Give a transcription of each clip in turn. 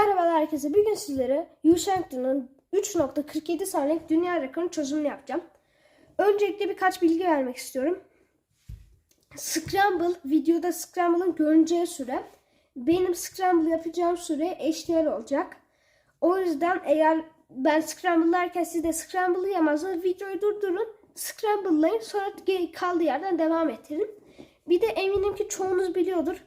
Merhabalar herkese. Bugün sizlere Yushengton'un 3.47 saniyelik dünya rekorunun çözümünü yapacağım. Öncelikle birkaç bilgi vermek istiyorum. Scramble, videoda Scramble'ın görüneceği süre benim Scramble yapacağım süre eşdeğer olacak. O yüzden eğer ben Scramble'larken siz de Scramble'ı yamazsanız videoyu durdurun. Scramble'layın sonra kaldığı yerden devam ettirin. Bir de eminim ki çoğunuz biliyordur.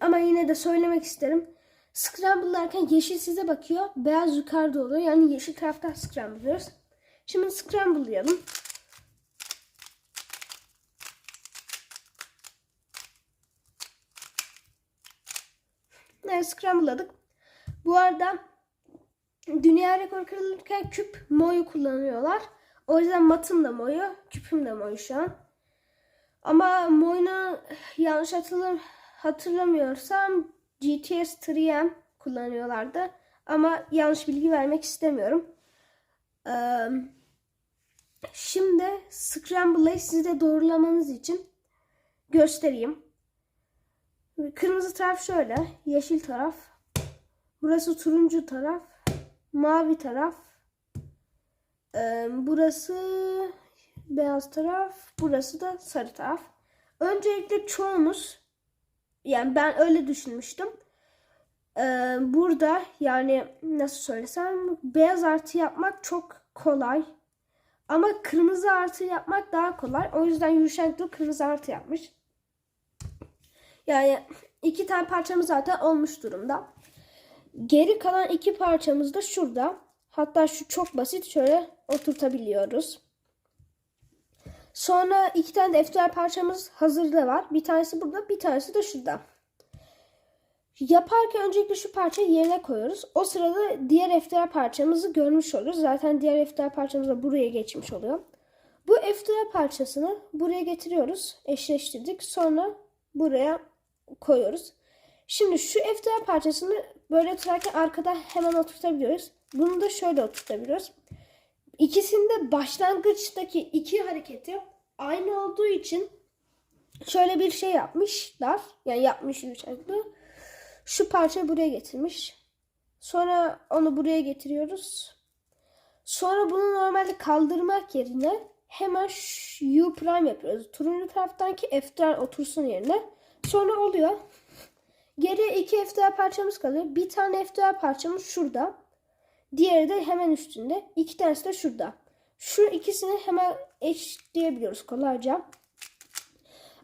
Ama yine de söylemek isterim. Scramble'larken yeşil size bakıyor. Beyaz yukarıda oluyor. Yani yeşil taraftan scramble'lıyoruz. Şimdi scramble'layalım. Evet scramble'ladık. Bu arada dünya rekoru kırılırken küp moyu kullanıyorlar. O yüzden matım da moyu, küpüm de moyu şu an. Ama moyunu yanlış hatırlam hatırlamıyorsam GTS 3M kullanıyorlardı. Ama yanlış bilgi vermek istemiyorum. Ee, şimdi Scramble'ı size doğrulamanız için göstereyim. Kırmızı taraf şöyle. Yeşil taraf. Burası turuncu taraf. Mavi taraf. Burası beyaz taraf. Burası da sarı taraf. Öncelikle çoğunuz yani ben öyle düşünmüştüm. Ee, burada yani nasıl söylesem beyaz artı yapmak çok kolay. Ama kırmızı artı yapmak daha kolay. O yüzden Yuşenkli kırmızı artı yapmış. Yani iki tane parçamız zaten olmuş durumda. Geri kalan iki parçamız da şurada. Hatta şu çok basit şöyle oturtabiliyoruz. Sonra iki tane de FTR parçamız hazırda var. Bir tanesi burada, bir tanesi de şurada. Yaparken öncelikle şu parçayı yerine koyuyoruz. O sırada diğer FTR parçamızı görmüş oluruz. Zaten diğer FTR parçamız da buraya geçmiş oluyor. Bu FTR parçasını buraya getiriyoruz. Eşleştirdik. Sonra buraya koyuyoruz. Şimdi şu FTR parçasını böyle tutarken arkada hemen oturtabiliyoruz. Bunu da şöyle oturtabiliyoruz. İkisinde başlangıçtaki iki hareketi aynı olduğu için şöyle bir şey yapmışlar. Yani yapmış uçaklı. Şu parça buraya getirmiş. Sonra onu buraya getiriyoruz. Sonra bunu normalde kaldırmak yerine hemen U prime yapıyoruz. Turuncu taraftaki F'den otursun yerine. Sonra oluyor. Geriye iki FDR parçamız kalıyor. Bir tane FDR parçamız şurada. Diğeri de hemen üstünde. İki tanesi de şurada. Şu ikisini hemen eşleyebiliyoruz kolayca.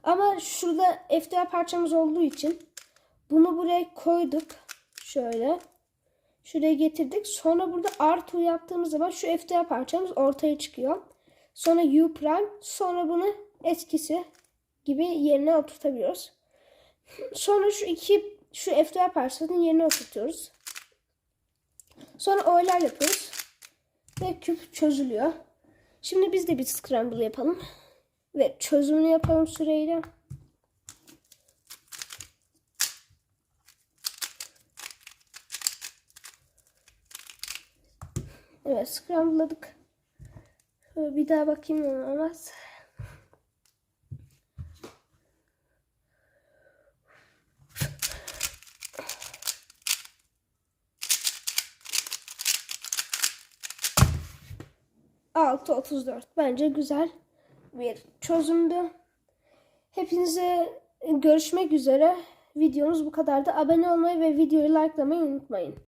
Ama şurada FDR parçamız olduğu için bunu buraya koyduk. Şöyle. Şuraya getirdik. Sonra burada R2 yaptığımız zaman şu FDR parçamız ortaya çıkıyor. Sonra U prime. Sonra bunu eskisi gibi yerine oturtabiliyoruz. Sonra şu iki şu FDR parçasının yerine oturtuyoruz. Sonra oylar yapıyoruz. Ve küp çözülüyor. Şimdi biz de bir scramble yapalım. Ve çözümünü yapalım süreyle. Evet scramble'ladık. Bir daha bakayım olmaz. Altı otuz dört. Bence güzel bir çözümdü. Hepinize görüşmek üzere. Videomuz bu kadardı. Abone olmayı ve videoyu likelamayı unutmayın.